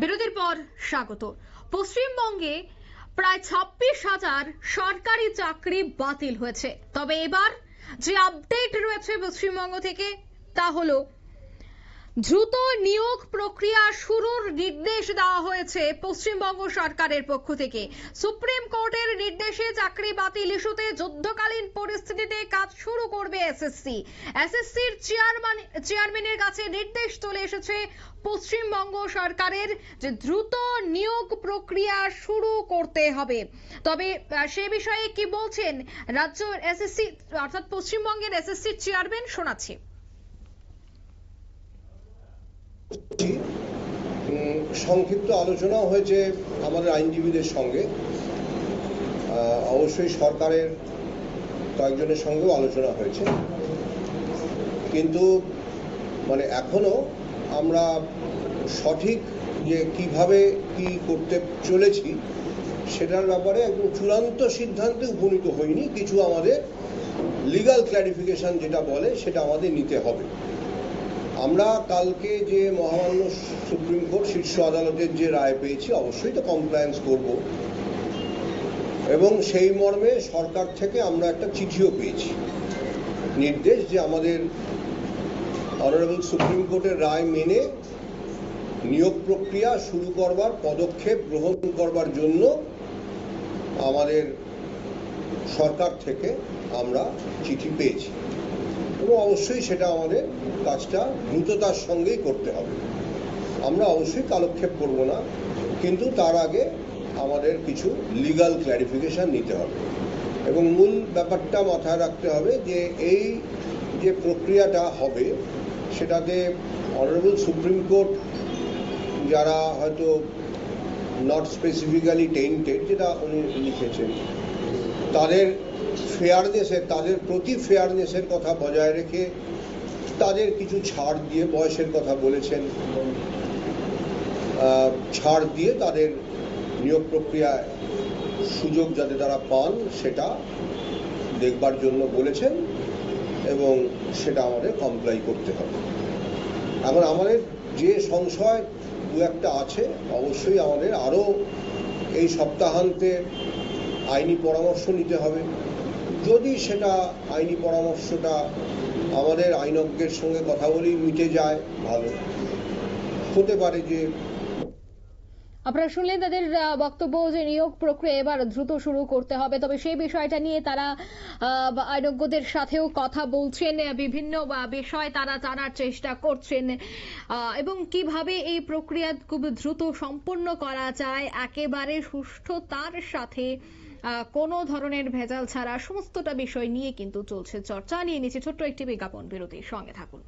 বিরতির পর স্বাগত। পশ্চিমবঙ্গে প্রায় ছাব্বিশ হাজার সরকারি চাকরি বাতিল হয়েছে। তবে এবার যে আপডেট রয়েছে পশ্চিমবঙ্গ থেকে, তা হলো দ্রুত নিয়োগ প্রক্রিয়া শুরুর নির্দেশ দেওয়া হয়েছে পশ্চিমবঙ্গ সরকারের পক্ষ থেকে। সুপ্রিম কোর্টের নির্দেশে চাকরি বাতিল ইস্যুতে যুদ্ধকালীন পরিস্থিতিতে কাজ শুরু করবে এসএসসি এসএসসির চেয়ারম্যান, চেয়ারম্যানের কাছে নির্দেশ চলে এসেছে পশ্চিমবঙ্গ সরকারের যে দ্রুত নিয়োগ প্রক্রিয়া শুরু করতে হবে। তবে সে বিষয়ে কি বলছেন রাজ্য এসএসসি অর্থাৎ পশ্চিমবঙ্গের এসএসসির চেয়ারম্যান শোনাচ্ছি। সংক্ষিপ্ত আলোচনাও হয়েছে আমাদের আইনজীবীদের সঙ্গে। অবশ্যই সরকারের কয়েকজনের সঙ্গেও আলোচনা হয়েছে। কিন্তু মানে এখনও আমরা সঠিক যে কীভাবে কি করতে চলেছি, সেটার ব্যাপারে একদম চূড়ান্ত সিদ্ধান্তে উপনীত হয়নি কিছু আমাদের লিগাল ক্ল্যারিফিকেশন যেটা বলে, সেটা আমাদের নিতে হবে। আমরা কালকে যে মহামান্য সুপ্রিম কোর্ট শীর্ষ আদালতের যে রায় পেয়েছি, অবশ্যই তো কমপ্লায়েন্স করব। এবং সেই মর্মে সরকার থেকে আমরা একটা চিঠিও পেয়েছি। নির্দেশ যে আমাদের অনারেবল সুপ্রিম কোর্টের রায় মেনে নিয়োগ প্রক্রিয়া শুরু করবার, পদক্ষেপ গ্রহণ করবার জন্য আমাদের সরকার থেকে আমরা চিঠি পেয়েছি। এবং অবশ্যই সেটা আমাদের কাজটা দ্রুততার সঙ্গেই করতে হবে। আমরা অবশ্যই কালক্ষেপ করব না, কিন্তু তার আগে আমাদের কিছু লিগাল ক্ল্যারিফিকেশন নিতে হবে। এবং মূল ব্যাপারটা মাথায় রাখতে হবে যে এই যে প্রক্রিয়াটা হবে, সেটাতে অনারেবল সুপ্রিম কোর্ট যারা হয়তো নট স্পেসিফিক্যালি টেন্টেড যেটা উনি লিখেছেন, তাদের ফেয়ারনেসের তাদের প্রতি ফেয়ারনেসের কথা বজায় রেখে তাদের কিছু ছাড় দিয়ে, বয়সের কথা বলেছেন ছাড় দিয়ে তাদের নিয়োগ প্রক্রিয়ায় সুযোগ যাতে তারা পান, সেটা দেখবার জন্য বলেছেন এবং সেটা আমাদের কমপ্লাই করতে হবে। এখন আমাদের যে সংশয় দু একটা আছে, অবশ্যই আমাদের আরও এই সপ্তাহান্তে আইনি পরামর্শ নিতে হবে। যদি সেটা আইনি পরামর্শটা আমাদের আইনজ্ঞের সঙ্গে কথা বলেই মিটে যায়, ভালো। হতে পারে যে আপনারা শুনলেন তাদের বক্তব্য যে নিয়োগ প্রক্রিয়া এবার দ্রুত শুরু করতে হবে। তবে সেই বিষয়টা নিয়ে তারা আইনজ্ঞদের সাথেও কথা বলছেন। বিভিন্ন বিষয় তারা জানার চেষ্টা করছেন। এবং কীভাবে এই প্রক্রিয়া খুব দ্রুত সম্পন্ন করা যায়, একেবারে সুষ্ঠুতার সাথে কোনো ধরনের ভেজাল ছাড়া সমস্তটা বিষয় নিয়ে কিন্তু চলছে চর্চা। নিয়ে নিচ্ছে ছোট্ট একটি বিজ্ঞাপন বিরতির সঙ্গে থাকুন।